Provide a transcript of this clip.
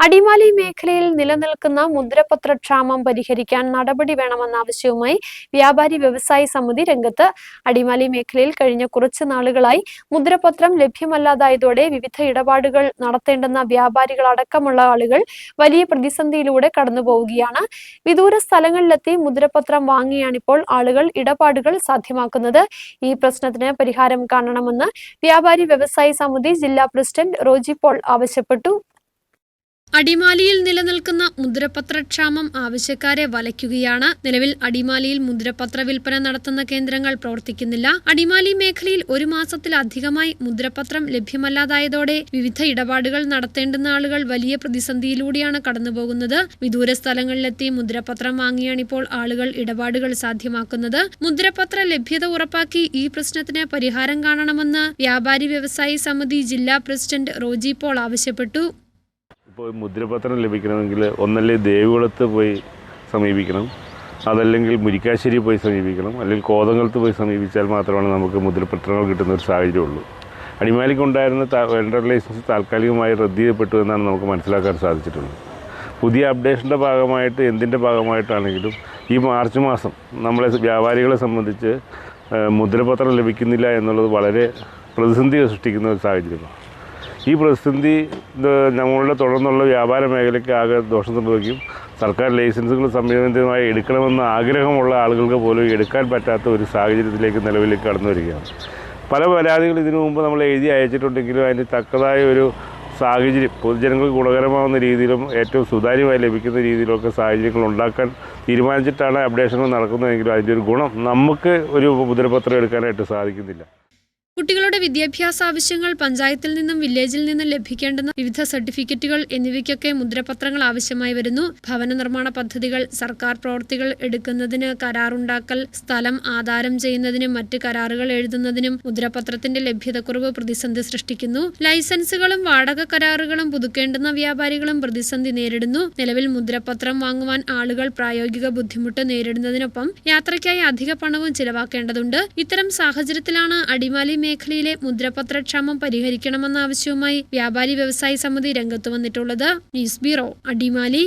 അടിമാലി മേഖലയിൽ നിലനിൽക്കുന്ന മുദ്രപത്ര ക്ഷാമം പരിഹരിക്കാൻ നടപടി വേണമെന്ന ആവശ്യവുമായി വ്യാപാരി വ്യവസായി സമിതി രംഗത്ത് അടിമാലി മേഖലയിൽ കഴിഞ്ഞ കുറച്ചു നാളുകളായി മുദ്രപത്രം ലഭ്യമല്ലാതായതോടെ വിവിധ ഇടപാടുകൾ നടത്തേണ്ടെന്ന വ്യാപാരികൾ അടക്കമുള്ള ആളുകൾ വലിയ പ്രതിസന്ധിയിലൂടെ കടന്നുപോവുകയാണ്. വിദൂര സ്ഥലങ്ങളിലെത്തി മുദ്രപത്രം വാങ്ങിയാണിപ്പോൾ ആളുകൾ ഇടപാടുകൾ സാധ്യമാക്കുന്നത്. ഈ പ്രശ്നത്തിന് പരിഹാരം കാണണമെന്ന് വ്യാപാരി വ്യവസായി സമിതി ജില്ലാ പ്രസിഡന്റ് റോജി പോൾ ആവശ്യപ്പെട്ടു. അടിമാലിയിൽ നിലനിൽക്കുന്ന മുദ്രപത്രക്ഷാമം ആവശ്യക്കാരെ വലയ്ക്കുകയാണ്. നിലവിൽ അടിമാലിയിൽ മുദ്രപത്ര വിൽപ്പന നടത്തുന്ന കേന്ദ്രങ്ങൾ പ്രവർത്തിക്കുന്നില്ല. അടിമാലി മേഖലയിൽ ഒരു മാസത്തിലധികമായി മുദ്രപത്രം ലഭ്യമല്ലാതായതോടെ വിവിധ ഇടപാടുകൾ നടത്തേണ്ടുന്ന ആളുകൾ വലിയ പ്രതിസന്ധിയിലൂടെയാണ് കടന്നുപോകുന്നത്. വിദൂര സ്ഥലങ്ങളിലെത്തി മുദ്രപത്രം വാങ്ങിയാണിപ്പോൾ ആളുകൾ ഇടപാടുകൾ സാധ്യമാക്കുന്നത്. മുദ്രപത്ര ലഭ്യത ഉറപ്പാക്കി ഈ പ്രശ്നത്തിന് പരിഹാരം കാണണമെന്ന് വ്യാപാരി വ്യവസായി സമിതി ജില്ലാ പ്രസിഡന്റ് റോജി പോൾ ആവശ്യപ്പെട്ടു. ഇപ്പോൾ മുദ്രപത്രം ലഭിക്കണമെങ്കിൽ ഒന്നല്ലേ ദേവികുളത്ത് പോയി സമീപിക്കണം അതല്ലെങ്കിൽ മുരിക്കാശ്ശേരി പോയി സമീപിക്കണം അല്ലെങ്കിൽ കോതങ്കലത്ത് പോയി സമീപിച്ചാൽ മാത്രമാണ് നമുക്ക് മുദ്രപത്രങ്ങൾ കിട്ടുന്ന ഒരു സാഹചര്യമുള്ളൂ. അടിമാലിക്കുണ്ടായിരുന്ന വെണ്ടർ ലൈസൻസ് താൽക്കാലികമായി റദ്ദ് ചെയ്യപ്പെട്ടു എന്നാണ് നമുക്ക് മനസ്സിലാക്കാൻ സാധിച്ചിട്ടുള്ളത്. പുതിയ അപ്ഡേഷന്റെ ഭാഗമായിട്ട് എന്തിന്റെ ഭാഗമായിട്ടാണെങ്കിലും ഈ മാർച്ച് മാസം നമ്മളെ വ്യാപാരികളെ സംബന്ധിച്ച് മുദ്രപത്രം ലഭിക്കുന്നില്ല എന്നുള്ളത് വളരെ പ്രതിസന്ധി സൃഷ്ടിക്കുന്ന ഒരു സാഹചര്യമാണ്. ഈ പ്രതിസന്ധി ഞങ്ങളുടെ തുടർന്നുള്ള വ്യാപാര മേഖലയ്ക്ക് ആകെ ദോഷം സംഭവിക്കും. സർക്കാർ ലൈസൻസുകൾ സംയോജിതമായി എടുക്കണമെന്ന ആഗ്രഹമുള്ള ആളുകൾക്ക് പോലും എടുക്കാൻ പറ്റാത്ത ഒരു സാഹചര്യത്തിലേക്ക് നിലവിലേക്ക് കടന്നു വരികയാണ്. പല പരാതികൾ ഇതിനു മുമ്പ് നമ്മൾ എഴുതി അയച്ചിട്ടുണ്ടെങ്കിലും അതിന് തക്കതായ ഒരു സാഹചര്യം പൊതുജനങ്ങൾക്ക് ഗുണകരമാവുന്ന രീതിയിലും ഏറ്റവും സുതാര്യമായി ലഭിക്കുന്ന രീതിയിലൊക്കെ സാഹചര്യങ്ങൾ ഉണ്ടാക്കാൻ തീരുമാനിച്ചിട്ടാണ് അപ്ഡേഷനുകൾ നടക്കുന്നതെങ്കിലും അതിന്റെ ഒരു ഗുണം നമുക്ക് ഒരു മുദ്രപത്രം എടുക്കാനായിട്ട് സാധിക്കുന്നില്ല. കുട്ടികളുടെ വിദ്യാഭ്യാസ ആവശ്യങ്ങൾ പഞ്ചായത്തിൽ നിന്നും വില്ലേജിൽ നിന്നും ലഭിക്കേണ്ടുന്ന വിവിധ സർട്ടിഫിക്കറ്റുകൾ എന്നിവയ്ക്കൊക്കെ മുദ്രപത്രങ്ങൾ ആവശ്യമായി വരുന്നു. ഭവന നിർമ്മാണ പദ്ധതികൾ സർക്കാർ പ്രവൃത്തികൾ എടുക്കുന്നതിന് കരാറുണ്ടാക്കൽ സ്ഥലം ആധാരം ചെയ്യുന്നതിനും മറ്റ് കരാറുകൾ എഴുതുന്നതിനും മുദ്രപത്രത്തിന്റെ ലഭ്യതക്കുറവ് പ്രതിസന്ധി സൃഷ്ടിക്കുന്നു. ലൈസൻസുകളും വാടക കരാറുകളും പുതുക്കേണ്ടുന്ന വ്യാപാരികളും പ്രതിസന്ധി നേരിടുന്നു. നിലവിൽ മുദ്രപത്രം വാങ്ങുവാൻ ആളുകൾ പ്രായോഗിക ബുദ്ധിമുട്ട് നേരിടുന്നതിനൊപ്പം യാത്രയ്ക്കായി അധിക പണവും ചിലവാക്കേണ്ടതുണ്ട്. ഇത്തരം സാഹചര്യത്തിലാണ് അടിമാലി മേഖലയിലെ മുദ്രപത്ര ക്ഷാമം പരിഹരിക്കണമെന്ന ആവശ്യവുമായി വ്യാപാരി വ്യവസായി സമിതി രംഗത്ത് വന്നിട്ടുള്ളത് ന്യൂസ് ബ്യൂറോ അടിമാലി.